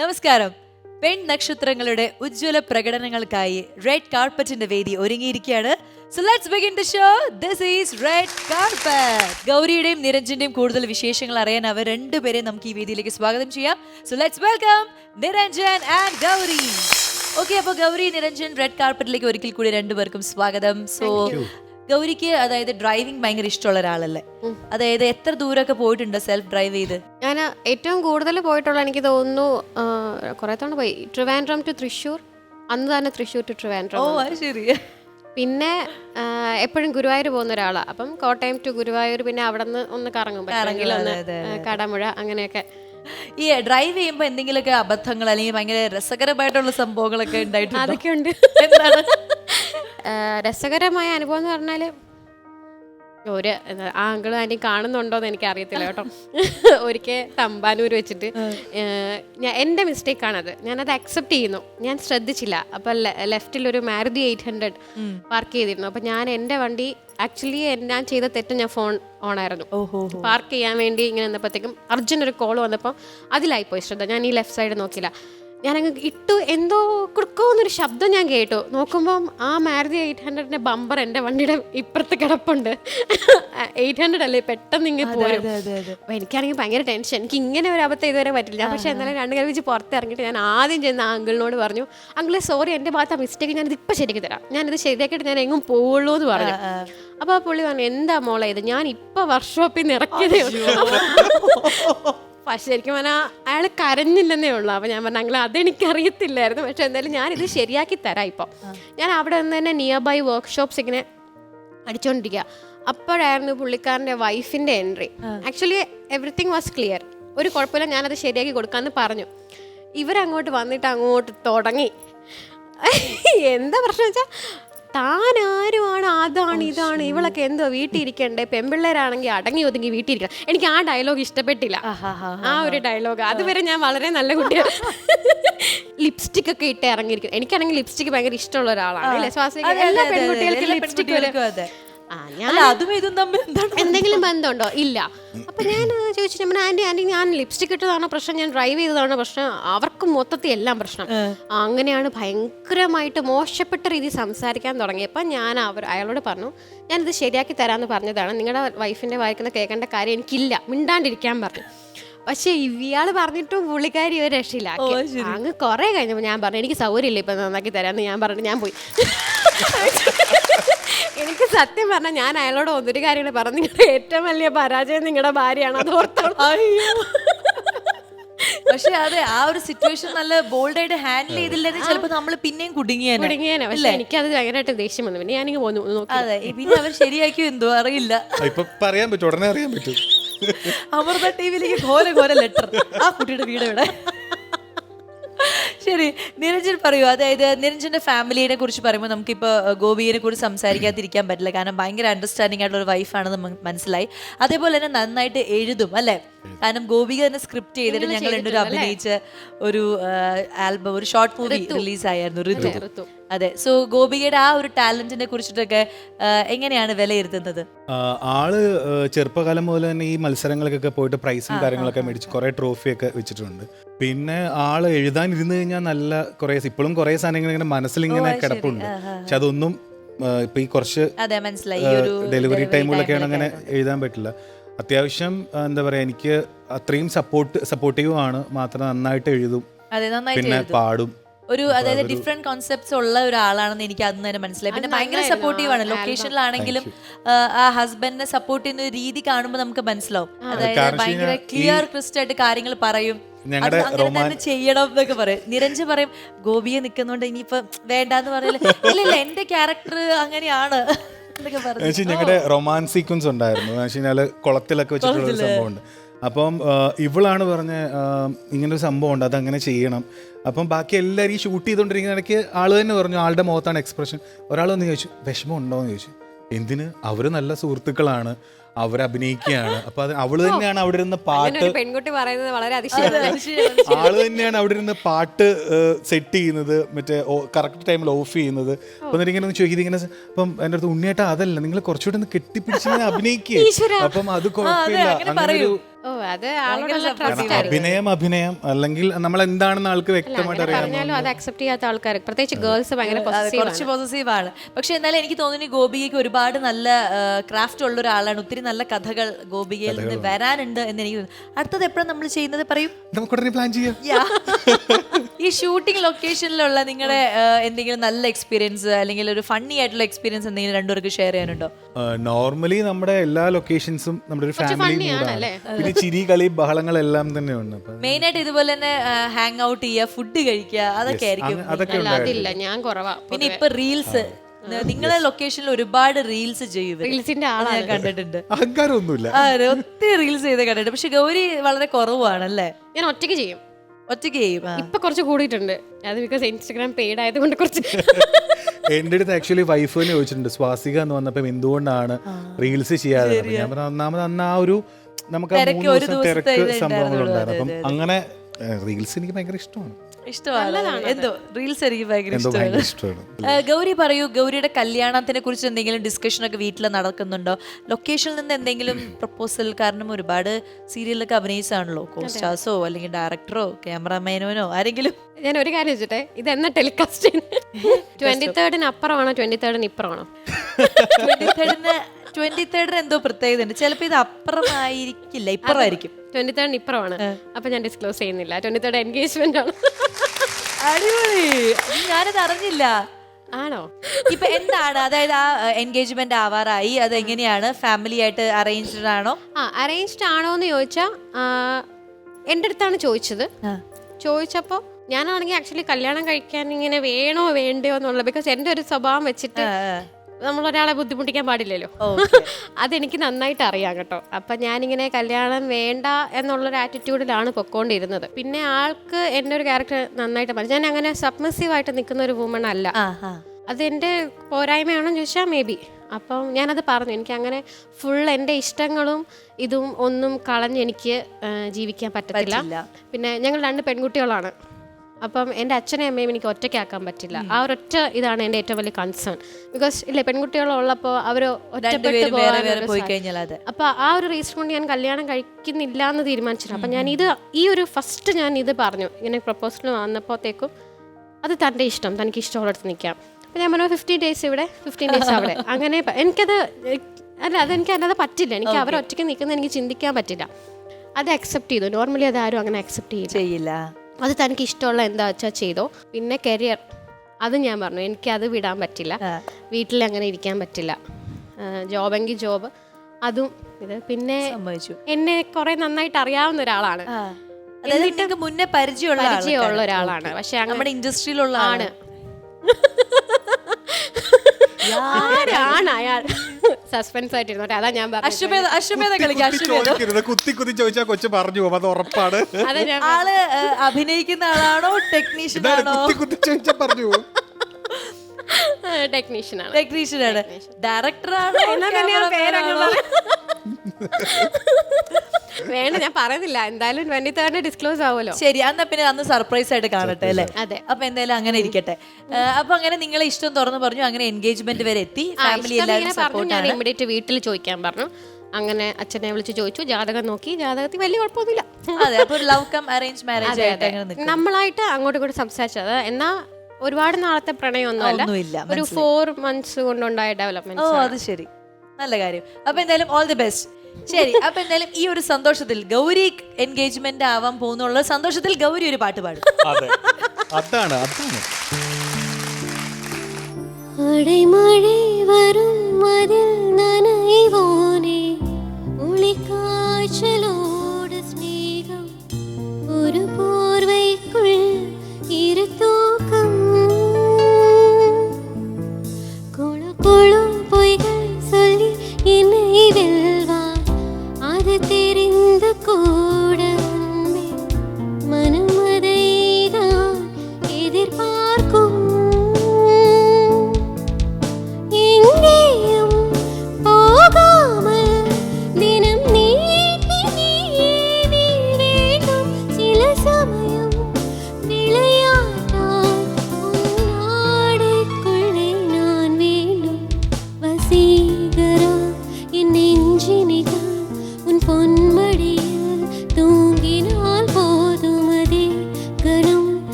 നമസ്കാരം. പെൺ നക്ഷത്രങ്ങളുടെ ഉജ്ജ്വല പ്രകടനങ്ങൾക്കായി റെഡ് കാർപ്പറ്റിന്റെ വേദി ഒരുങ്ങിയിരിക്കുകയാണ്. So let's begin the show this is red carpet ഗൗരിയുടെയും നിരഞ്ജന്റെയും കൂടുതൽ വിശേഷങ്ങൾ അറിയാൻ അവർ രണ്ടുപേരെ നമുക്ക് ഈ വേദിയിലേക്ക് സ്വാഗതം ചെയ്യാം. So let's welcome Niranjan and Gauri. Okay അപ്പോൾ ഗൗരി നിരഞ്ജൻ റെഡ് കാർപ്പറ്റിലേക്ക് ഒരിക്കൽ കൂടി രണ്ടുപേർക്കും സ്വാഗതം. സോ ഗൗരിക്ക് അതായത് ഡ്രൈവിംഗ് ഭയങ്കര ഇഷ്ടമുള്ള ഒരാളല്ലേ? അതായത് എത്ര ദൂരമൊക്കെ പോയിട്ടുണ്ട് സെൽഫ് ഡ്രൈവ് ചെയ്ത്? ഞാൻ ഏറ്റവും കൂടുതൽ പോയിട്ടുള്ള എനിക്ക് തോന്നുന്നു കുറെ തവണ പോയി. ട്രിവാൻഡ്രം ടു തൃശ്ശൂർ. അന്ന് തന്നെ തൃശ്ശൂർ ടു ഓ ട്രിവാൻഡ്രം അത് ശരി. പിന്നെ എപ്പോഴും ഗുരുവായൂർ പോകുന്ന ഒരാളാണ് അപ്പം കോട്ടയം ടു ഗുരുവായൂർ പിന്നെ അവിടെ നിന്ന് ഒന്ന് കറങ്ങും. പറ്റുമെങ്കിൽ ഒന്ന് കടമുഴ അങ്ങനെയൊക്കെ. ഈ ഡ്രൈവ് ചെയ്യുമ്പോ എന്തെങ്കിലുമൊക്കെ അബദ്ധങ്ങൾ അല്ലെങ്കിൽ ഭയങ്കര രസകരമായിട്ടുള്ള സംഭവങ്ങളൊക്കെ ഉണ്ടായിട്ടുണ്ട്? അതൊക്കെ ഉണ്ട്. എന്താണ്? രസകരമായ അനുഭവം എന്ന് പറഞ്ഞാൽ ഒരു ആ അങ്കിളും ആന്റിയും കാണുന്നുണ്ടോ എന്ന് എനിക്ക് അറിയത്തില്ല കേട്ടോ. ഒരിക്കൽ തമ്പാനൂർ വെച്ചിട്ട് ഞാൻ എന്റെ മിസ്റ്റേക്കാണത്. ഞാനത് അക്സെപ്റ്റ് ചെയ്യുന്നു. ഞാൻ ശ്രദ്ധിച്ചില്ല. അപ്പം ലെഫ്റ്റിൽ ഒരു മാരുതി എയ്റ്റ് ഹൺഡ്രഡ് പാർക്ക് ചെയ്തിരുന്നു. അപ്പം ഞാൻ എന്റെ വണ്ടി ആക്ച്വലി ഞാൻ ചെയ്ത തെറ്റ് ഞാൻ ഫോൺ ഓൺ ആയിരുന്നു പാർക്ക് ചെയ്യാൻ വേണ്ടി ഇങ്ങനെ വന്നപ്പോഴത്തേക്കും അർജുൻ ഒരു കോൾ വന്നപ്പോൾ അതിലായിപ്പോയി ശ്രദ്ധ. ഞാൻ ഈ ലെഫ്റ്റ് സൈഡ് നോക്കില്ല ഞാനങ്ങ് ഇട്ടു. എന്തോ കൊടുക്കോ എന്നൊരു ശബ്ദം ഞാൻ കേട്ടു. നോക്കുമ്പം ആ മാരുതി എയ്റ്റ് ഹൺഡ്രഡിന്റെ ബമ്പർ എന്റെ വണ്ടിയുടെ ഇപ്പുറത്ത് കിടപ്പുണ്ട്. എയ്റ്റ് ഹൺഡ്രഡ് അല്ലേ? പെട്ടെന്ന് ഇങ്ങനെ പോരും. എനിക്കാണെങ്കിൽ ഭയങ്കര ടെൻഷൻ. എനിക്ക് ഇങ്ങനെ ഒരു അബദ്ധം ഇതുവരെ പറ്റില്ല. പക്ഷേ എന്നാലും രണ്ട് കൈ വെച്ച് പുറത്തിറങ്ങിയിട്ട് ഞാൻ ആദ്യം ചെന്ന് ആ അങ്കിളിനോട് പറഞ്ഞു അങ്കിളെ സോറി എന്റെ ഭാഗത്ത് ആ മിസ്റ്റേക്ക് ഞാനിത് ഇപ്പം ശരിയാക്കി തരാം. ഞാനിത് ശരിയാക്കിയിട്ട് ഞാൻ എങ്ങും പോവുള്ളൂ എന്ന് പറഞ്ഞു. അപ്പോൾ ആ. പുള്ളി പറഞ്ഞു എന്താ മോളെ ഇത്? ഞാൻ ഇപ്പം വർക്ക്ഷോപ്പിൽ നിന്ന് ഇറക്കിയതേ ഉള്ളൂ. പക്ഷെ ശരിക്കും പറഞ്ഞാൽ അയാൾ കരഞ്ഞില്ലെന്നേ ഉള്ളൂ. അപ്പോൾ ഞാൻ പറഞ്ഞു അതെനിക്ക് അതെനിക്കറിയത്തില്ലായിരുന്നു. പക്ഷെ എന്തായാലും ഞാൻ ഇത് ശരിയാക്കി തരാം ഇപ്പോൾ ഞാൻ അവിടെ നിന്ന് തന്നെ നിയർ ബൈ വർക്ക്ഷോപ്സ് ഇങ്ങനെ അടിച്ചുകൊണ്ടിരിക്കുക അപ്പോഴായിരുന്നു പുള്ളിക്കാരന്റെ വൈഫിന്റെ entry actually everything was clear ഒരു കുഴപ്പമില്ല ഞാനത് ശരിയാക്കി കൊടുക്കാമെന്ന് പറഞ്ഞു. ഇവരങ്ങോട്ട് വന്നിട്ട് അങ്ങോട്ട് തുടങ്ങി. എന്താ പ്രശ്നം വെച്ചാൽ താൻ ആരുമാണ് അതാണ് ഇതാണ്. ഇവളൊക്കെ എന്തോ വീട്ടിൽ ഇരിക്കണ്ടേ പെൺപിള്ളേരാണെങ്കിൽ അടങ്ങി ഒതുങ്ങി വീട്ടിൽ ഇരിക്കണം എനിക്ക് ആ ഡയലോഗ് ഇഷ്ടപ്പെട്ടില്ല. ആ ഒരു ഡയലോഗ്. അതുവരെ ഞാൻ വളരെ നല്ല കുട്ടിയാണ് ലിപ്സ്റ്റിക് ഒക്കെ ഇട്ട് ഇറങ്ങിയിരിക്കും. എനിക്കാണെങ്കിൽ ലിപ്സ്റ്റിക് ഭയങ്കര ഇഷ്ടമുള്ള ഒരാളാണ്. പെൺകുട്ടികൾക്കും എല്ലാ ലിപ്സ്റ്റിക് അതെ. ആ ഞാൻ അല്ല അതും ഇതും തമ്മിൽ എന്താണ് എന്തെങ്കിലും ബന്ധമുണ്ടോ? ഇല്ല. അപ്പൊ ഞാൻ ചോദിച്ചു നമ്മുടെ ആന്റി ആന്റി ഞാൻ ലിപ്സ്റ്റിക് ഇട്ടതാണോ പ്രശ്നം ഞാൻ ഡ്രൈവ് ചെയ്തതാണ് പ്രശ്നം. അവർക്ക് മൊത്തത്തിൽ എല്ലാം പ്രശ്നം. അങ്ങനെയാണ് ഭയങ്കരമായിട്ട് മോശപ്പെട്ട രീതിയിൽ സംസാരിക്കാൻ തുടങ്ങിയപ്പോൾ ഞാൻ അവർ അയാളോട് പറഞ്ഞു ഞാനിത് ശരിയാക്കി തരാമെന്ന് പറഞ്ഞതാണ്. നിങ്ങളുടെ വൈഫിന്റെ വായിക്കുന്ന കേൾക്കേണ്ട കാര്യം എനിക്കില്ല. മിണ്ടാണ്ടിരിക്കാൻ പറഞ്ഞു. പക്ഷെ ഇയാൾ പറഞ്ഞിട്ടും പുള്ളിക്കാരി ഒരു രക്ഷയില്ല അങ്ങ് കുറെ കഴിഞ്ഞപ്പോൾ ഞാൻ പറഞ്ഞു എനിക്ക് സൗകര്യമില്ല ഇപ്പൊ നന്നാക്കി തരാന്ന്. ഞാൻ പറഞ്ഞു ഞാൻ പോയി. എനിക്ക് സത്യം പറഞ്ഞാൽ ഞാൻ അയാളോട് ഒന്നൊരു കാര്യങ്ങൾ പറഞ്ഞു. നിങ്ങളുടെ ഏറ്റവും വലിയ പരാജയം നിങ്ങളുടെ ഭാര്യയാണ് അത് ഓർത്തോളൂ. അയ്യോ. പക്ഷെ അതെ ആ ഒരു സിറ്റുവേഷൻ നല്ല ബോൾഡായിട്ട് ഹാൻഡിൽ ചെയ്തില്ലെങ്കിൽ ചിലപ്പോ നമ്മൾ പിന്നെയും കുടുങ്ങിയാണ് കുടുങ്ങിയാണ് പക്ഷെ എനിക്കത് ഭയങ്കരമായിട്ട് ദേഷ്യം വന്നു. പിന്നെ ഞാനിങ്ങ് പോന്നു. നോക്കി. അതെ പിന്നെ അവർ ശരിയാക്കിയോ എന്തോ അറിയില്ല. ഇപ്പൊ പറയാൻ പറ്റും ഉടനെ അറിയാൻ പറ്റും. അമൃത ടി വിയിലേക്ക് ഘോര ഘോര ലെറ്റർ ആ കുട്ടിയുടെ വീട് ഇവിടെ ശരി നിരഞ്ജൻ പറയൂ അതായത് നിരഞ്ജന്റെ ഫാമിലിയെ കുറിച്ച് പറയുമ്പോൾ നമുക്കിപ്പോൾ ഗോപിയെ കുറിച്ച് സംസാരിക്കാതിരിക്കാൻ പറ്റില്ല. കാരണം ഭയങ്കര അണ്ടർസ്റ്റാൻഡിംഗ് ആയിട്ടുള്ള ഒരു വൈഫാണെന്ന് മനസ്സിലായി. അതേപോലെ തന്നെ നന്നായിട്ട് എഴുതും അല്ലേ? കാരണം ഗോപിക തന്നെ സ്ക്രിപ്റ്റ് ചെയ്തിട്ട് ഞങ്ങൾ രണ്ടുപേരും അഭിനയിച്ച ഒരു ആൽബം ഒരു ഷോർട്ട് മൂവി റിലീസ് ആയിരുന്നു ഋതു. ഋതു. അതെ. സോ ഗോപികയുടെ ആ ഒരു ടാലന്റിനെ കുറിച്ചിട്ടൊക്കെ എങ്ങനെയാണ് വിലയിരുത്തുന്നത്? ആൾ ചെറുപ്പകാലം മുതൽ തന്നെ ഈ മത്സരങ്ങൾക്കൊക്കെ പോയിട്ട് പ്രൈസും കാര്യങ്ങളൊക്കെ മേടിച്ച് കുറെ ട്രോഫിയൊക്കെ വെച്ചിട്ടുണ്ട്. പിന്നെ ആൾ എഴുതാൻ ഇരുന്ന് കഴിഞ്ഞാൽ നല്ല കുറെ ഇപ്പോഴും കുറെ സാധനങ്ങൾ ഇങ്ങനെ മനസ്സിലിങ്ങനെ കിടപ്പുണ്ട്. പക്ഷെ അതൊന്നും ഇപ്പൊ ഈ കുറച്ച് ഡെലിവറി ടൈമുകളൊക്കെയാണ് അങ്ങനെ എഴുതാൻ പറ്റില്ല. അത്യാവശ്യം എന്താ പറയാ എനിക്ക് അത്രയും സപ്പോർട്ട് സപ്പോർട്ടീവ് ആണ്. മാത്രം നന്നായിട്ട് എഴുതും. പിന്നെ പാടും. ഒരു അതായത് ഡിഫറെന്റ് കോൺസെപ്റ്റ്സ് ഉള്ള ഒരാളാണെന്ന് എനിക്ക് അന്ന് തന്നെ മനസ്സിലായി. പിന്നെ ഭയങ്കര സപ്പോർട്ടീവ് ആണ്. ലൊക്കേഷനിലാണെങ്കിലും ആ ഹസ്ബൻഡിനെ സപ്പോർട്ട് ചെയ്യുന്ന രീതി കാണുമ്പോൾ നമുക്ക് മനസ്സിലാവും. അതായത് ഭയങ്കര ക്ലിയർ ക്രിസ്റ്റ് ആയിട്ട് കാര്യങ്ങൾ പറയും. അങ്ങനെ തന്നെ ചെയ്യണം എന്നൊക്കെ പറയും. നിരഞ്ജ് പറയും ഗോപിയെ നിൽക്കുന്നോണ്ട് ഇനിയിപ്പൊ വേണ്ടെന്ന് പറയില്ല ഇല്ല ഇല്ല എന്റെ ക്യാരക്ടർ അങ്ങനെയാണ് ഞങ്ങളുടെ റൊമാൻസ് സീക്വൻസ് ഉണ്ടായിരുന്നു. എന്ന് വെച്ച് കഴിഞ്ഞാൽ കുളത്തിലൊക്കെ വെച്ചിട്ടുള്ള ഒരു സംഭവമുണ്ട്. അപ്പം ഇവളാണ് പറഞ്ഞ ഇങ്ങനൊരു ഒരു സംഭവം ഉണ്ട് അതങ്ങനെ ചെയ്യണം. അപ്പം ബാക്കി എല്ലാവരും ഈ ഷൂട്ട് ചെയ്തുകൊണ്ടിരിക്കുന്ന ഇടയ്ക്ക് ആൾ തന്നെ പറഞ്ഞു ആളുടെ മുഖത്താണ് എക്സ്പ്രഷൻ ഒരാൾ ഒന്ന് ചോദിച്ചു വിഷമം ഉണ്ടോ എന്ന് ചോദിച്ചു. എന്തിന്? അവർ നല്ല സുഹൃത്തുക്കളാണ്. അവർ അഭിനയിക്കുകയാണ് അപ്പൊ അത് അവൾ തന്നെയാണ് അവിടെ ഇരുന്ന് പാട്ട് ഒരു പെൺകുട്ടി പറയുന്നത് വളരെ അതിശയം ആൾ തന്നെയാണ് അവിടെ ഇരുന്ന് പാട്ട് സെറ്റ് ചെയ്യുന്നത് മറ്റേ കറക്റ്റ് ടൈമിൽ ഓഫ് ചെയ്യുന്നത്. അപ്പൊ എന്നിട്ട് ഇങ്ങനെ ഒന്ന് ചോദിക്കുന്നത് ഇങ്ങനെ അപ്പം എന്റെ അടുത്ത് ഉണ്ണിയേട്ടാ അതല്ല നിങ്ങൾ കുറച്ചുകൂടെ ഒന്ന് കെട്ടിപ്പിടിച്ച് അഭിനയിക്കുക അപ്പം അത് കുഴപ്പമില്ല. അങ്ങനെ ഒരു ഓ അത് ആളോടുള്ള ട്രസ്റ്റ് കാരണം അഭിനയം അഭിനയം അല്ലെങ്കിൽ നമ്മൾ എന്താണെന്ന് ആൾക്ക് വ്യക്തമായിട്ട് അറിയാം പറഞ്ഞാലും അത് അക്സെപ്റ്റ് ചെയ്യാത്ത ആൾക്കാർ പ്രത്യേകിച്ച് ഗേൾസ് ഭയങ്കര അതെ, possessive കുറച്ച് പോസസീവ് ആണ്. പക്ഷെ എന്നാലും എനിക്ക് തോന്നുന്നു ഗോപികയ്ക്ക് ഒരുപാട് നല്ല ക്രാഫ്റ്റ് ഉള്ള ഒരാളാണ്. ഒത്തിരി നല്ല കഥകൾ ഗോപികയിൽ നിന്ന് വരാനുണ്ട് എന്ന് എനിക്ക് തോന്നുന്നു. അടുത്തത് എപ്പോഴും നമ്മൾ ചെയ്യുന്നത് പറയും? നമുക്ക് ഉടനെ പ്ലാൻ ചെയ്യാം ഈ ഷൂട്ടിംഗ് ലൊക്കേഷനിലുള്ള നിങ്ങളുടെ എന്തെങ്കിലും നല്ല എക്സ്പീരിയൻസ് അല്ലെങ്കിൽ ഒരു ഫണ്ണി ആയിട്ടുള്ള എക്സ്പീരിയൻസ് എന്തെങ്കിലും രണ്ടുപേർക്ക് ഷെയർ ചെയ്യാനുണ്ടോ? നോർമലി നമ്മുടെ എല്ലാ ലൊക്കേഷൻസും നമ്മുടെ ഒരു ഫാമിലി? പിന്നെ ചിരി കളി ബഹളങ്ങളെല്ലാം തന്നെയുണ്ട്. മെയിൻ ആയിട്ട് ഇതുപോലെ തന്നെ ഹാങ് ഔട്ട് ചെയ്യുക ഫുഡ് കഴിക്കുക അതൊക്കെ ആയിരിക്കും. അതൊക്കെ ഞാൻ കുറവാ പിന്നെ ഇപ്പൊ റീൽസ് നിങ്ങളെ ലൊക്കേഷനിൽ ഒരുപാട് റീൽസ് ചെയ്യും റീൽസിന്റെ ആളാണ്. ഞാൻ കണ്ടിട്ടുണ്ട്. അഹങ്കാരമൊന്നുമില്ല. ആ, ഒത്തിരി റീൽസ് ചെയ്ത് കണ്ടിട്ടുണ്ട്. പക്ഷെ ഗൗരി വളരെ കുറവാണല്ലേ? ഞാൻ ഒറ്റയ്ക്ക് ചെയ്യും. ഒറ്റയ്ക്ക് ചെയ്യും ആ. ഇപ്പൊ കുറച്ച് കൂടിയിട്ടുണ്ട്. അത് ബിക്കോസ് ഇൻസ്റ്റഗ്രാം പെയ്ഡ് ആയതുകൊണ്ട് കുറച്ച് എന്റെ അടുത്ത് ആക്ച്വലി വൈഫ് തന്നെ ചോദിച്ചിട്ടുണ്ട്. സ്വാസിക എന്ന് വന്നപ്പം എന്തുകൊണ്ടാണ് റീൽസ് ചെയ്യാതെ? ഞാൻ പറഞ്ഞു ഒന്നാമത് അന്ന് ആ ഒരു നമുക്ക് ആ തിരക്ക് മൂന്ന് ഒരു ദിവസം ദിവസത്തെ തിരക്ക് ഇതേ ഉണ്ടായിരുന്നു അപ്പം അങ്ങനെ റീൽസ് എനിക്ക് ഭയങ്കര ഇഷ്ടമാണ്. ഇഷ്ടമാണ്. എന്തോ റീൽസ് എനിക്ക് ഭയങ്കര ഇഷ്ടമാണ്. ഗൗരി പറയൂ ഗൗരിയുടെ കല്യാണത്തിനെ കുറിച്ച് എന്തെങ്കിലും ഡിസ്കഷൻ ഒക്കെ വീട്ടിൽ നടക്കുന്നുണ്ടോ? ലൊക്കേഷനിൽ നിന്ന് എന്തെങ്കിലും പ്രപ്പോസൽ കാരണം ഒരുപാട് സീരിയലൊക്കെ അഭിനയിച്ചാണല്ലോ കോസ്റ്റാസോ അല്ലെങ്കിൽ ഡയറക്ടറോ ക്യാമറമാനോനോ ആരെങ്കിലും ഞാൻ ഒരു കാര്യം വെച്ചിട്ടെ ഇത് എന്നാ ടെലികാസ്റ്റ് ട്വന്റി തേർഡിന് അപ്പുറമാണോ? ട്വന്റി തേർഡിന് ഇപ്പുറമാണോ? ട്വന്റി തേർഡിന് എന്തോ പ്രത്യേകത ഉണ്ട് ചിലപ്പോ ഇത് അപ്പുറമായിരിക്കില്ല ഇപ്പുറമായിരിക്കും. ട്വന്റി തേർഡിന് ഇപ്പുറമാണ് അപ്പൊ ഞാൻ ഡിസ്ക്ലോസ് ചെയ്യുന്നില്ല. ട്വന്റി തേർഡ് എൻഗേജ്മെന്റ് ആണ്. അടിപൊളി. ഞാനത് അറിഞ്ഞില്ല. ആണോ? ഇപ്പൊ എന്താണ്? അതായത് ആ എൻഗേജ്മെന്റ് ആവാറായി. അത് എങ്ങനെയാണ്? ഫാമിലി ആയിട്ട് അറേഞ്ച്ഡ് ആണോ? ആ അറേഞ്ച്ഡ് ആണോ എന്ന് ചോദിച്ചാൽ എന്റെ അടുത്താണ് ചോദിച്ചത്. ചോദിച്ചപ്പോൾ ഞാനാണെങ്കിൽ ആക്ച്വലി കല്യാണം കഴിക്കാൻ ഇങ്ങനെ വേണോ വേണ്ടയോ എന്നുള്ളത് ബിക്കോസ് എന്റെ ഒരു സ്വഭാവം വെച്ചിട്ട് നമ്മൾ ഒരാളെ ബുദ്ധിമുട്ടിക്കാൻ പാടില്ലല്ലോ. അതെനിക്ക് നന്നായിട്ട് അറിയാം കേട്ടോ. അപ്പൊ ഞാനിങ്ങനെ കല്യാണം വേണ്ട എന്നുള്ളൊരു ആറ്റിറ്റ്യൂഡിലാണ് പൊക്കോണ്ടിരുന്നത്. പിന്നെ ആൾക്ക് എന്റെ ഒരു ക്യാരക്ടർ നന്നായിട്ട് പറഞ്ഞു ഞാൻ അങ്ങനെ സബ്മിസീവ് ആയിട്ട് നിൽക്കുന്ന ഒരു വുമൺ അല്ല. അത് എന്റെ പോരായ്മയാണോ ചോദിച്ചാൽ മേ ബി അപ്പം ഞാനത് പറഞ്ഞു. എനിക്ക് അങ്ങനെ ഫുൾ എന്റെ ഇഷ്ടങ്ങളും ഇതും ഒന്നും കളഞ്ഞ് എനിക്ക് ജീവിക്കാൻ പറ്റത്തില്ല. പിന്നെ ഞങ്ങൾ രണ്ട് പെൺകുട്ടികളാണ്. അപ്പം എന്റെ അച്ഛനെയും അമ്മയും എനിക്ക് ഒറ്റയ്ക്കാക്കാൻ പറ്റില്ല. ആ ഒരൊറ്റ ഇതാണ് എന്റെ ഏറ്റവും വലിയ കൺസേൺ ബിക്കോസ് ഇല്ലേ പെൺകുട്ടികളുള്ളപ്പോൾ അവർ ഒറ്റപ്പെട്ട് അപ്പൊ ആ ഒരു റീസൺ കൊണ്ട് ഞാൻ കല്യാണം കഴിക്കുന്നില്ല എന്ന് തീരുമാനിച്ചില്ല അപ്പം ഞാൻ ഇത് ഈ ഒരു ഫസ്റ്റ് ഞാൻ ഇത് പറഞ്ഞു. ഇങ്ങനെ പ്രപ്പോസൽ വന്നപ്പോഴത്തേക്കും അത് തന്റെ ഇഷ്ടം. തനിക്ക് ഇഷ്ടമുള്ളിടത്ത് നിൽക്കാം. അപ്പം ഞാൻ പറഞ്ഞു ഫിഫ്റ്റീൻ ഡേയ്സ് ഇവിടെ ഫിഫ്റ്റീൻ ഡേയ്സ് അവിടെ. അങ്ങനെ എനിക്കത് അല്ല അതെനിക്ക് അല്ലാതെ പറ്റില്ല. എനിക്ക് അവർ ഒറ്റയ്ക്ക് നിൽക്കുന്നത് എനിക്ക് ചിന്തിക്കാൻ പറ്റില്ല. അത് അക്സെപ്റ്റ് ചെയ്തു. നോർമലി അത് ആരും അങ്ങനെ അക്സെപ്റ്റ് ചെയ്യില്ല. അത് തനിക്ക് ഇഷ്ടമുള്ള എന്താ വെച്ചാൽ ചെയ്തോ. പിന്നെ കരിയർ അത് ഞാൻ പറഞ്ഞു എനിക്ക് അത് വിടാൻ പറ്റില്ല. വീട്ടിൽ അങ്ങനെ ഇരിക്കാൻ പറ്റില്ല. ജോബെങ്കിൽ ജോബ് അതും ഇത്. പിന്നെ എന്നെ കുറെ നന്നായിട്ട് അറിയാവുന്ന ഒരാളാണ്. മുന്നേ പരിചയമുള്ള പരിചയമുള്ള. ഒരാളാണ്. പക്ഷെ നമ്മുടെ ഇൻഡസ്ട്രിയിലുള്ള ആണ് ആണ്. ആരാണ് അയാൾ? സസ്പെൻസ് ആയിട്ടിരുന്നു അതാ ഞാൻ പറഞ്ഞത്. അശ്വമേധ അശ്വമേധ കളിക്കുക അശ്വമേധ. ചോദിക്കരുത്. കുത്തി കുത്തി ചോദിച്ചാൽ കൊച്ചു പറഞ്ഞു പോകും. അത് ഉറപ്പാണ്. അതാ ഞാൻ ആൾ അഭിനയിക്കുന്ന ആളാണോ ടെക്നീഷ്യൻ ഇതാണ് ആണോ? കുത്തി കുത്തി ചോദിച്ചാൽ പറഞ്ഞു പോകും. ടെക്നീഷ്യൻ. ആണ് ഡയറക്ടറാണ്? വേണ്ട ഞാൻ പറയുന്നില്ല. എന്തായാലും ട്വന്റി തേർഡ് ഡിസ്ക്ലോസ് ആവുമല്ലോ. ശരി എന്നാ പിന്നെ അന്ന് സർപ്രൈസ് ആയിട്ട് കാണട്ടെ അല്ലേ? അതെ. അപ്പൊ എന്തായാലും അങ്ങനെ ഇരിക്കട്ടെ. അപ്പൊ അങ്ങനെ നിങ്ങളെ ഇഷ്ടം തുറന്നു പറഞ്ഞു അങ്ങനെ എൻഗേജ്മെന്റ് വരെ എത്തി. ഫാമിലി എല്ലാവരും ഞാൻ ഇമ്മീഡിയറ്റ് വീട്ടിൽ ചോദിക്കാൻ പറഞ്ഞു. അങ്ങനെ അച്ഛനെ വിളിച്ച് ചോദിച്ചു ജാതകം നോക്കി. ജാതകത്തിൽ വലിയ കുഴപ്പമൊന്നുമില്ല. അതെ അപ്പൊ ലവ് കം അറേഞ്ച് മാരേജ് നമ്മളായിട്ട് അങ്ങോട്ടും ഇങ്ങോട്ടും സംസാരിച്ചത്. എന്നാ ഒരുപാട് നാളത്തെ പ്രണയമൊന്നുമില്ല. ഒരു ഫോർ മന്ത്സ് കൊണ്ടുണ്ടായ ഡെവലപ്മെന്റ് ഓ അത് ശരി. നല്ല കാര്യം. അപ്പൊ എന്തായാലും ഓൾ ദി ബെസ്റ്റ് ശരി അപ്പൊ എന്തായാലും ഈ ഒരു സന്തോഷത്തിൽ ഗൗരി എൻഗേജ്മെന്റ് ആവാൻ പോകുന്നുള്ള സന്തോഷത്തിൽ ഗൗരി ഒരു പാട്ട് പാടും. അതാണ് അതാണ്. അടിമഴി വരും മതിൽ നനയുവോനെ. ഒളിക്കാഴ്ചലോട് സ്നേഹം ഒരു പോർവയ്ക്കുള്ളിൽ ഇരുത്തൂക്കം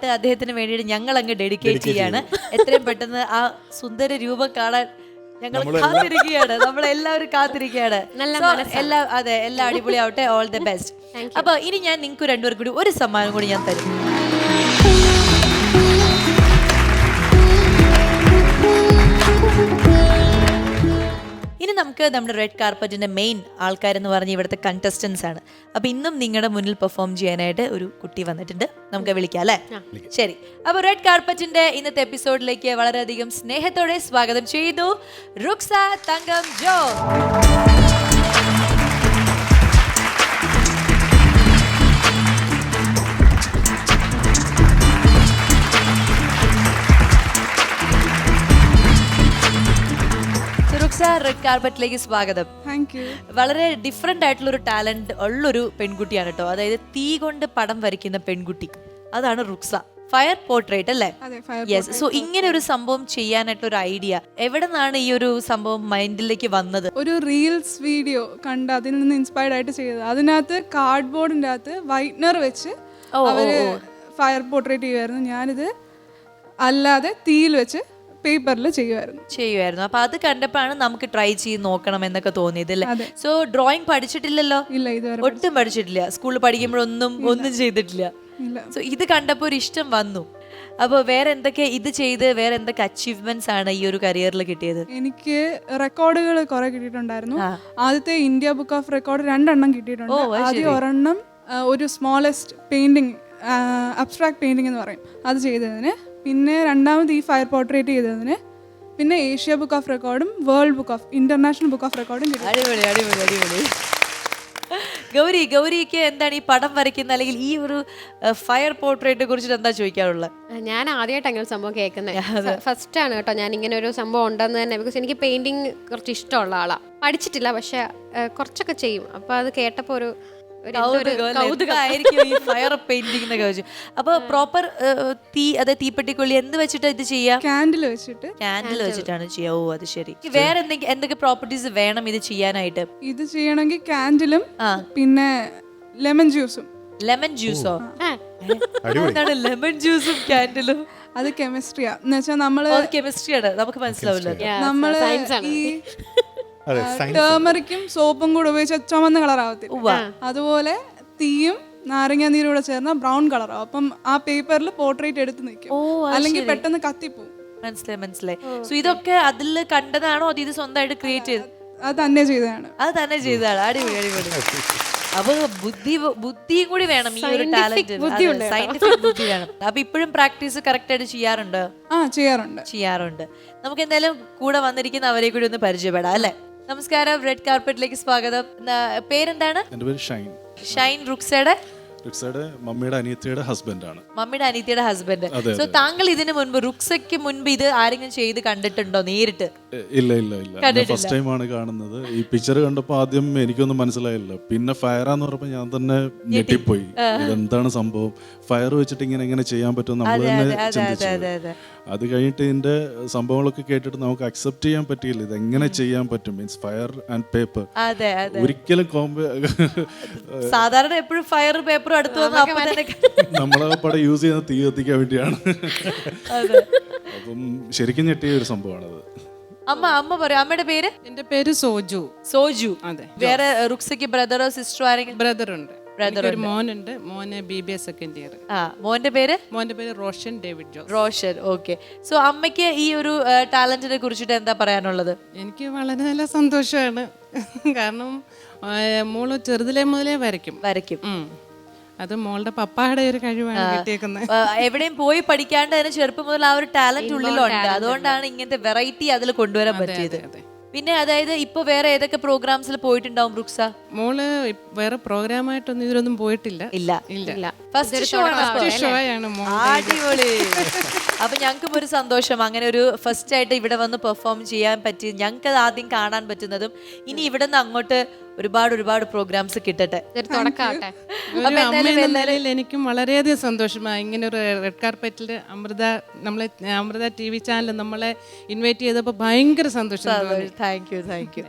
പാട്ട് അദ്ദേഹത്തിന് വേണ്ടിയിട്ട് ഞങ്ങൾ അങ്ങ് ഡെഡിക്കേറ്റ് ചെയ്യാണ്. എത്രയും പെട്ടെന്ന് ആ സുന്ദര രൂപം കാണാൻ ഞങ്ങൾ കാത്തിരിക്കുകയാണ്. നമ്മളെല്ലാവരും കാത്തിരിക്കുകയാണ്. എല്ലാ അതെ എല്ലാം അതെ എല്ലാ അടിപൊളിയാവട്ടെ. ഓൾ ദ ബെസ്റ്റ് അപ്പൊ ഇനി ഞാൻ നിങ്ങൾക്ക് രണ്ടുപേർക്കും കൂടി ഒരു സമ്മാനം കൂടി ഞാൻ തരും. നമുക്ക് നമ്മുടെ റെഡ് കാർപ്പറ്റിന്റെ മെയിൻ ആൾക്കാരെന്ന് പറഞ്ഞ ഇവിടുത്തെ കണ്ടസ്റ്റൻസ് ആണ്. അപ്പൊ ഇന്നും നിങ്ങളുടെ മുന്നിൽ പെർഫോം ചെയ്യാനായിട്ട് ഒരു കുട്ടി വന്നിട്ടുണ്ട്. നമുക്ക് വിളിക്കാം അല്ലേ? ശരി. അപ്പോൾ റെഡ് കാർപ്പറ്റിന്റെ ഇന്നത്തെ എപ്പിസോഡിലേക്ക് വളരെയധികം സ്നേഹത്തോടെ സ്വാഗതം ചെയ്തു. റുക്സ തങ്കം ജോ. റുക്സ റെഡ് കാർപ്പറ്റിലേക്ക് സ്വാഗതം. താങ്ക് യു വളരെ ഡിഫറെന്റ് ആയിട്ടുള്ള ഒരു ടാലന്റ് ഉള്ളൊരു പെൺകുട്ടിയാണ് കേട്ടോ അതായത് തീ കൊണ്ട് പടം വരയ്ക്കുന്ന പെൺകുട്ടി. അതാണ് റുക്സ ഫയർ പോർട്രേറ്റ് അല്ലേ? യെസ് സോ ഇങ്ങനെ ഒരു സംഭവം ചെയ്യാനായിട്ട് ഒരു ഐഡിയ എവിടെ നിന്നാണ് ഈ ഒരു സംഭവം മൈൻഡിലേക്ക് വന്നത്? ഒരു റീൽസ് വീഡിയോ കണ്ട് അതിൽ നിന്ന് ഇൻസ്പയർഡ് ആയിട്ട് ചെയ്തത്. അതിനകത്ത് കാർഡ് ബോർഡിന്റെ അകത്ത് വൈറ്റ്നർ വെച്ച് അവർ ഫയർ പോർട്രേറ്റ് ചെയ്യുമായിരുന്നു ഞാനിത് അല്ലാതെ തീയിൽ വെച്ച് പേപ്പറിൽ ചെയ്യുമായിരുന്നു ചെയ്യുമായിരുന്നു അപ്പൊ അത് കണ്ടപ്പോഴാണ് നമുക്ക് ട്രൈ ചെയ്ത് നോക്കണം എന്നൊക്കെ തോന്നിയത് അല്ലേ? സോ ഡ്രോയിങ് പഠിച്ചിട്ടില്ലല്ലോ? ഇല്ല ഇതുവരെ ഒട്ടും പഠിച്ചിട്ടില്ല. സ്കൂളിൽ പഠിക്കുമ്പോഴൊന്നും ഒന്നും ചെയ്തിട്ടില്ല. സോ ഇത് കണ്ടപ്പോൾ ഒരു ഇഷ്ടം വന്നു. അപ്പോൾ വേറെ എന്തൊക്കെ ഇത് ചെയ്ത് വേറെ എന്തൊക്കെ അച്ചീവ്മെന്റ്സ് ആണ് ഈ ഒരു കരിയറിൽ കിട്ടിയത്? എനിക്ക് റെക്കോർഡുകൾ കുറെ കിട്ടിയിട്ടുണ്ടായിരുന്നു. ആദ്യത്തെ ഇന്ത്യ ബുക്ക് ഓഫ് റെക്കോർഡ് രണ്ടെണ്ണം കിട്ടിയിട്ടുണ്ട്. ആദ്യം ഒരെണ്ണം ഒരു സ്മോളസ്റ്റ് പെയിന്റിങ് അബ്സ്ട്രാക്ട് പെയിന്റിംഗ് എന്ന് പറയും. അത് ചെയ്തതിന് പിന്നെ രണ്ടാമത് ഈ ഫയർ പോർട്രേറ്റ് ചെയ്തതിന് പിന്നെ ഏഷ്യ ബുക്ക് ഓഫ് റെക്കോർഡും world book of international book of റെക്കോർഡും കിട്ടി അടിപൊളി അടിപൊളി അടിപൊളി. ഗൗരി ഗൗരിക്ക് എന്താണ് ഈ പടം വരയ്ക്കുന്ന അല്ലെങ്കിൽ ഈ ഒരു ഫയർ പോർട്രേറ്റ് കുറിച്ചിട്ട് എന്താ ചോദിക്കാറുള്ളത് ഞാൻ ആദ്യമായിട്ട് അങ്ങനെ സംഭവം കേൾക്കുന്നത്. ഫസ്റ്റ് ആണ് കേട്ടോ ഞാൻ ഇങ്ങനെ ഒരു സംഭവം ഉണ്ടെന്ന് തന്നെ ബിക്കോസ് എനിക്ക് പെയിന്റിങ് കുറച്ച് ഇഷ്ടമുള്ള ആളാണ് പഠിച്ചിട്ടില്ല പക്ഷെ കുറച്ചൊക്കെ ചെയ്യും. അപ്പൊ അത് കേട്ടപ്പോൾ ഒരു ഒരു ഒരു കൗതുകം ആയിരിക്കും ഈ ഫയർ പെയിന്റിംഗ് എന്നൊക്കെ വെച്ചു. അപ്പൊ പ്രോപ്പർ തീ അതെ തീപ്പെട്ടിക്കൊള്ളി എന്ത് വെച്ചിട്ട് ഇത് ചെയ്യാം? കാൻഡിൽ വെച്ചിട്ട്. കാൻഡിൽ വെച്ചിട്ടാണ് ചെയ്യാ. ഓ അത് ശരി. വേറെ എന്തെങ്കിലും എന്തൊക്കെ പ്രോപ്പർട്ടീസ് വേണം ഇത് ചെയ്യാനായിട്ട്? ഇത് ചെയ്യണമെങ്കിൽ കാൻഡിലും പിന്നെ ലെമൺ ജ്യൂസും ലെമൺ ജ്യൂസോ ആ, എന്താണ് ലെമൺ ജ്യൂസും കാൻഡിലും അത് കെമിസ്ട്രിയാ എന്ന് വെച്ചാൽ നമ്മൾ കെമിസ്ട്രിയാണ് നമുക്ക് മനസ്സിലാവില്ല നമ്മൾ ആണ്. ഈ ടേമറിക്കും സോപ്പും കൂടെ ഉപയോഗിച്ച് ചുമന്ന കളർ ആവത്തില്ല അതുപോലെ തീയും നാരങ്ങ നീരും കൂടെ ചേർന്ന ബ്രൗൺ കളറാവും. അപ്പം ആ പേപ്പറിൽ പോർട്രേറ്റ് എടുത്ത് നിൽക്കും. അല്ലെങ്കിൽ പെട്ടെന്ന് കത്തിപ്പോവും. മനസ്സിലായി മനസ്സിലായി. സോ ഇതൊക്കെ അതിൽ കണ്ടതാണോ അത് ഇത് സ്വന്തമായിട്ട് ക്രിയേറ്റ് ചെയ്ത്? അത് തന്നെ ചെയ്തതാണ്. അത് തന്നെ ചെയ്തതാണ്. അടിപൊളി അടിപൊളി. അപ്പൊ ബുദ്ധി ബുദ്ധിയും കൂടി വേണം ഈ ഒരു ടാലന്റ് സയന്റിഫിക് ബുദ്ധി വേണം. അപ്പൊ ഇപ്പോഴും പ്രാക്ടീസ് കറക്റ്റ് ആയിട്ട് ചെയ്യാറുണ്ട്? ആ ചെയ്യാറുണ്ട്. ചെയ്യാറുണ്ട്. നമുക്ക് എന്തായാലും കൂടെ വന്നിരിക്കുന്ന അവരെ കൂടി ഒന്ന് പരിചയപ്പെടാം അല്ലെ? നമസ്കാരം റെഡ് കാർപ്പറ്റിലേക്ക് സ്വാഗതം. പേരെന്താണ്? എന്റെ പേര് ഷൈൻ. ഷൈൻ റുക്സയുടെ റിക്സയുടെ മമ്മിയുടെ അനിയത്തിയുടെ ഹസ്ബൻഡാണ്. മമ്മിയുടെ അനിയത്തിയുടെ ഹസ്ബൻഡ്. സോ താങ്കൾ ഇതിനു മുൻപ് റുക്സയ്ക്ക് മുൻപ് ഇത് ആരെങ്കിലും ചെയ്ത് കണ്ടിട്ടുണ്ടോ നേരിട്ട്? ഇല്ല ഇല്ല ഇല്ല. ഫസ്റ്റ് ടൈമാണ് കാണുന്നത്. ഈ പിക്ചർ കണ്ടപ്പോൾ ആദ്യം എനിക്കൊന്നും മനസ്സിലായില്ല. പിന്നെ ഫയറാന്ന് പറഞ്ഞപ്പോൾ ഞാൻ തന്നെ ഞെട്ടിപ്പോയി. ഇതെന്താണ് സംഭവം? ഫയർ വെച്ചിട്ട് ഇങ്ങനെ എങ്ങനെ ചെയ്യാൻ പറ്റും നമ്മൾ തന്നെ ചിന്തിച്ചു അതെ അതെ അത്. കഴിഞ്ഞിട്ട് ഇതിന്റെ സംഭവങ്ങളൊക്കെ കേട്ടിട്ട് നമുക്ക് അക്സെപ്റ്റ് ചെയ്യാൻ പറ്റിയില്ല. ഇത് എങ്ങനെ ചെയ്യാൻ പറ്റും? മീൻസ് ഫയർ ആൻഡ് പേപ്പർ അതെ അതെ. ഒരിക്കലും കോമ്പ സാധാരണ എപ്പോഴും ഫയർ പേപ്പറും അടുത്ത് നമ്മളെ പടം യൂസ് ചെയ്യുന്ന തീ കത്തിക്കാൻ വേണ്ടിയാണ്. അതെ. അപ്പം ശരിക്കും ഞെട്ടിയ ഒരു സംഭവമാണത്. അമ്മ അമ്മ പറയൂ. അമ്മയുടെ പേര്? എന്റെ പേര് സോജു. സോജു. അതെ. വേറെ റുക്സയ്ക്ക് ബ്രദറോ സിസ്റ്ററോ ആരെങ്കിലും? ബ്രദർ ഉണ്ട്. ഒരു മോനുണ്ട്. മോന് B B A second year ആ മോന്റെ പേര്? മോന്റെ പേര് Roshan David Jose. Roshan okay so അമ്മയ്ക്ക് ഈ ഒരു ടാലന്റിനെ കുറിച്ചിട്ട് എന്താ പറയാനുള്ളത്? എനിക്ക് വളരെ നല്ല സന്തോഷമാണ്. കാരണം മോൾ ചെറുതിലെ മുതലേ വരയ്ക്കും. വരയ്ക്കും. അത് മോളുടെ പപ്പായുടെ ഒരു കഴിവാണ് കിട്ടിയേക്കുന്നത്. എവിടെയും പോയി പഠിക്കാണ്ട് തന്നെ ചെറുപ്പം മുതൽ ആ ഒരു ടാലന്റ് ഉള്ളിലുണ്ട്. അതുകൊണ്ടാണ് ഇങ്ങനത്തെ വെറൈറ്റി അതിൽ കൊണ്ടുവരാൻ പറ്റിയത്. പിന്നെ അതായത് ഇപ്പൊ വേറെ ഏതൊക്കെ പ്രോഗ്രാംസിൽ പോയിട്ടുണ്ടാവും റുക്സ? മോൾ വേറെ പ്രോഗ്രാം പ്രോഗ്രാമായിട്ടൊന്നും ഇതിലൊന്നും പോയിട്ടില്ല. ഇല്ല. ഇല്ല. ഇല്ല. ഫസ്റ്റ് ഷോ ഷോ ആണ്. അടിപൊളി. അപ്പൊ ഞങ്ങൾക്കും ഒരു സന്തോഷം. അങ്ങനെ ഒരു ഫസ്റ്റ് ആയിട്ട് ഇവിടെ വന്ന് പെർഫോം ചെയ്യാൻ പറ്റി. ഞങ്ങൾക്ക് അത് ആദ്യം കാണാൻ പറ്റുന്നതും ഇനി ഇവിടെ നിന്ന് അങ്ങോട്ട് ഒരുപാട് ഒരുപാട് പ്രോഗ്രാംസ് കിട്ടട്ടെ. തുടക്കാവട്ടെ എനിക്കും വളരെയധികം സന്തോഷമായി. ഇങ്ങനെ ഒരു റെഡ് കാർപ്പറ്റിൽ അമൃത നമ്മളെ അമൃത ടി വി ചാനൽ നമ്മളെ ഇൻവൈറ്റ് ചെയ്തപ്പോൾ ഭയങ്കര സന്തോഷം താങ്ക് യു താങ്ക് യു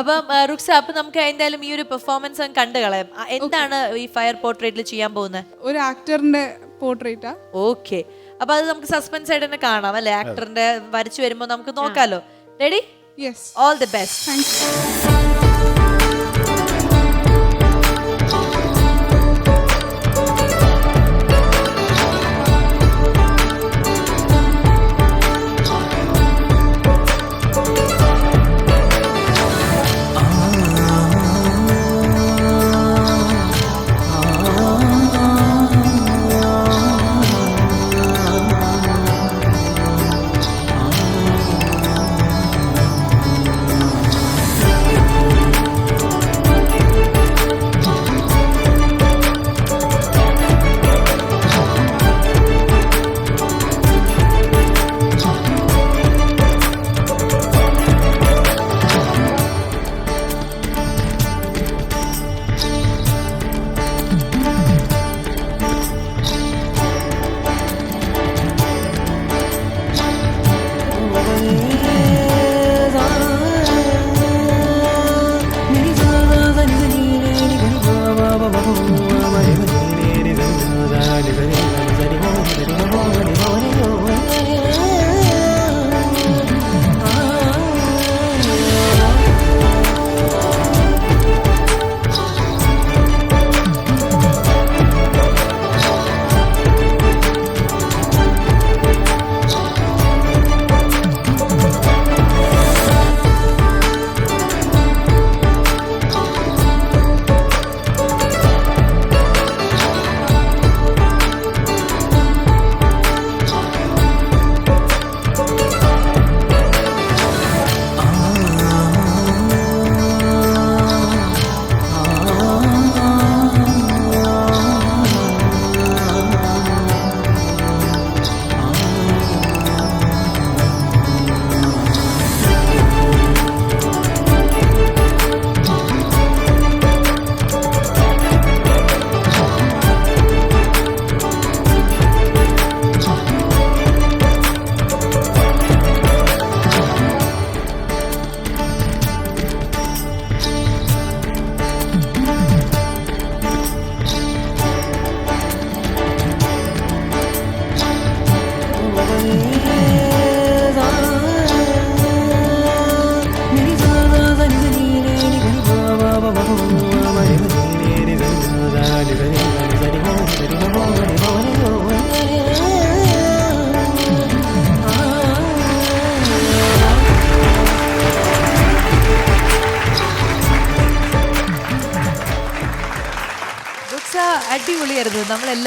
അപ്പം റുക്സ അപ്പം നമുക്ക് എന്തായാലും ഈ ഒരു പെർഫോമൻസ് കണ്ടു കളയാം. എന്താണ് ഈ ഫയർ പോർട്രേറ്റിൽ ചെയ്യാൻ പോകുന്നത് ഒരു ആക്ടറിന്റെ പോർട്രേറ്റാ ഓക്കെ അപ്പൊ അത് നമുക്ക് സസ്പെൻസ് ആയിട്ട് തന്നെ കാണാം അല്ലെ? ആക്ടറിന്റെ വരച്ചു വരുമ്പോൾ നമുക്ക് നോക്കാലോ. Ready yes all the best thank you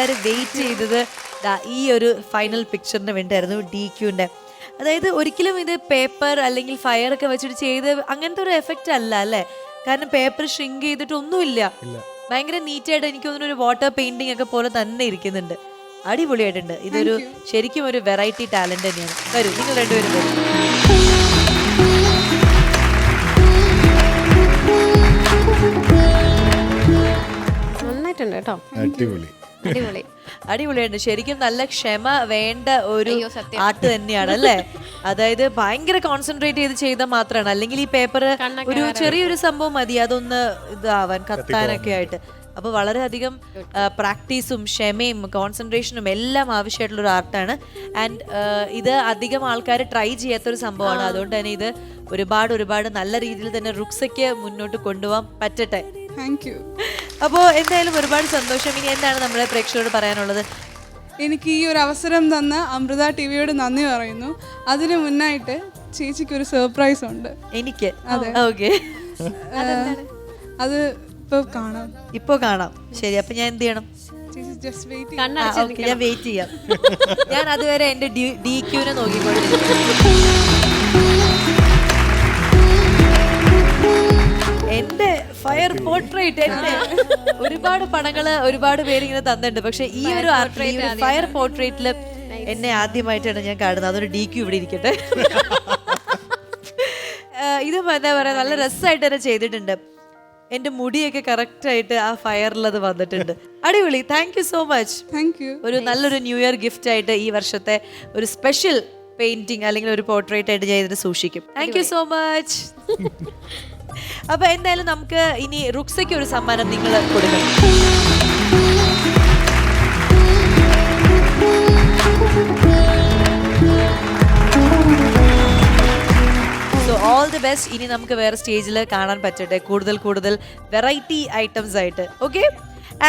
നമ്മളെല്ലാരും വെയിറ്റ് ചെയ്തത് ഈ ഒരു ഫൈനൽ പിക്ചറിന് വേണ്ടിയായിരുന്നു ഡി ക്യൂന്റെ അതായത് ഒരിക്കലും ഇത് പേപ്പർ അല്ലെങ്കിൽ ഫയർ ഒക്കെ വെച്ചിട്ട് ചെയ്ത് അങ്ങനത്തെ ഒരു എഫക്റ്റ് അല്ല അല്ലേ? കാരണം പേപ്പർ ഷ്രിങ്ക് ചെയ്തിട്ട് ഒന്നുമില്ല. ഭയങ്കര നീറ്റായിട്ട് എനിക്ക് തോന്നുന്നു ഒരു വാട്ടർ പെയിന്റിംഗ് ഒക്കെ പോലെ തന്നെ ഇരിക്കുന്നുണ്ട്. അടിപൊളിയായിട്ടുണ്ട്. ഇതൊരു ശരിക്കും ഒരു വെറൈറ്റി ടാലന്റ് തന്നെയാണ്. വരൂ നിങ്ങൾ രണ്ടുപേരും വരൂ. നന്നായിട്ടുണ്ട് കേട്ടോ. അടിപൊളി. അടിപൊളി. അടിപൊളിയുണ്ട് ശരിക്കും നല്ല ക്ഷമ വേണ്ട ഒരു ആട്ട് ആർട്ട് തന്നെയാണ് അല്ലേ? അതായത് ഭയങ്കര കോൺസെൻട്രേറ്റ് ചെയ്ത് ചെയ്താൽ മാത്രമാണ്. അല്ലെങ്കിൽ ഈ പേപ്പർ ഒരു ചെറിയൊരു സംഭവം മതി. അതൊന്ന് ഇതാവാൻ കത്താനൊക്കെ ആയിട്ട്. അപ്പൊ വളരെയധികം പ്രാക്ടീസും ക്ഷമയും കോൺസെൻട്രേഷനും എല്ലാം ആവശ്യമായിട്ടുള്ള ഒരു ആർട്ടാണ് ആൻഡ് ഇത് അധികം ആൾക്കാർ ട്രൈ ചെയ്യാത്തൊരു സംഭവമാണ്. അതുകൊണ്ട് തന്നെ ഇത് ഒരുപാട് ഒരുപാട് നല്ല രീതിയിൽ തന്നെ റുക്സയ്ക്ക് മുന്നോട്ട് കൊണ്ടുപോകാൻ പറ്റട്ടെ. താങ്ക് യു അപ്പോൾ എന്തായാലും ഒരുപാട് സന്തോഷം. ഇനി എന്താണ് നമ്മുടെ പ്രേക്ഷകരോട് പറയാനുള്ളത്? എനിക്ക് ഈ ഒരു അവസരം തന്ന അമൃത ടി വിയോട് നന്ദി പറയുന്നു. അതിനു മുന്നായിട്ട് ചേച്ചിക്ക് ഒരു സർപ്രൈസ് ഉണ്ട്. എനിക്ക്? ഓക്കെ അത് ഇപ്പൊ കാണാം. ഇപ്പൊ കാണാം. ശരി അപ്പൊ ഞാൻ എന്ത് ചെയ്യണം? ഞാൻ വെയിറ്റ് ചെയ്യാം. ഞാൻ അതുവരെ എന്റെ ഡി ക്യൂനെ നോക്കിക്കൊണ്ടിരിക്കും എന്റെ ഫയർ പോർട്രേറ്റ് എന്റെ ഒരുപാട് പടങ്ങൾ ഒരുപാട് പേര് ഇങ്ങനെ തന്നിട്ടുണ്ട്. പക്ഷെ ഈ ഒരു ഫയർ പോർട്രേറ്റിൽ എന്നെ ആദ്യമായിട്ടാണ് ഞാൻ കാണുന്നത്. അതൊരു ഡി ക്യൂ ഇവിടെ ഇരിക്കട്ടെ. ഇത് ഇതും എന്താ പറയാ നല്ല രസമായിട്ട് തന്നെ ചെയ്തിട്ടുണ്ട്. എന്റെ മുടിയൊക്കെ കറക്റ്റ് ആയിട്ട് ആ ഫയറിൽ അത് വന്നിട്ടുണ്ട്. അടിപൊളി. Thank you so much thank you ഒരു നല്ലൊരു ന്യൂ ഇയർ ഗിഫ്റ്റ് ആയിട്ട് ഈ വർഷത്തെ ഒരു സ്പെഷ്യൽ പെയിന്റിങ് അല്ലെങ്കിൽ ഒരു പോർട്രേറ്റ് ആയിട്ട് ഞാൻ ഇതിന് സൂക്ഷിക്കും. താങ്ക് യു സോ മച്ച് അപ്പൊ എന്തായാലും നമുക്ക് ഇനി റുക്സയ്ക്ക് ഒരു സമ്മാനം നിങ്ങൾ കൊടുക്കണം. ഓൾ ദി ബെസ്റ്റ് ഇനി നമുക്ക് വേറെ സ്റ്റേജിൽ കാണാൻ പറ്റട്ടെ. കൂടുതൽ കൂടുതൽ വെറൈറ്റി ഐറ്റംസ് ആയിട്ട്. Okay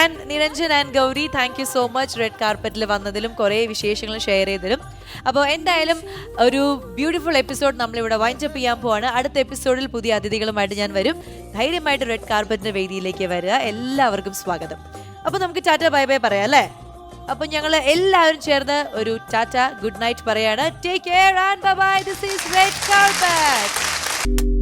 and Niranjan and Gauri thank you so much red കാർപ്പറ്റിൽ വന്നതിലും കുറേ വിശേഷങ്ങൾ ഷെയർ ചെയ്തതിലും. അപ്പോൾ എന്തായാലും ഒരു ബ്യൂട്ടിഫുൾ എപ്പിസോഡ് നമ്മളിവിടെ വൈൻഡപ്പ് ചെയ്യാൻ പോവാണ്. അടുത്ത എപ്പിസോഡിൽ പുതിയ അതിഥികളുമായിട്ട് ഞാൻ വരും. ധൈര്യമായിട്ട് റെഡ് കാർപ്പറ്റിന്റെ വേദിയിലേക്ക് വരിക. എല്ലാവർക്കും സ്വാഗതം. അപ്പോൾ നമുക്ക് ടാറ്റ ബൈ ബൈ പറയാം അല്ലേ? അപ്പൊ ഞങ്ങൾ എല്ലാവരും ചേർന്ന് ഒരു ടാറ്റ ഗുഡ് നൈറ്റ് പറയാണ്. Take care and bye this is red carpet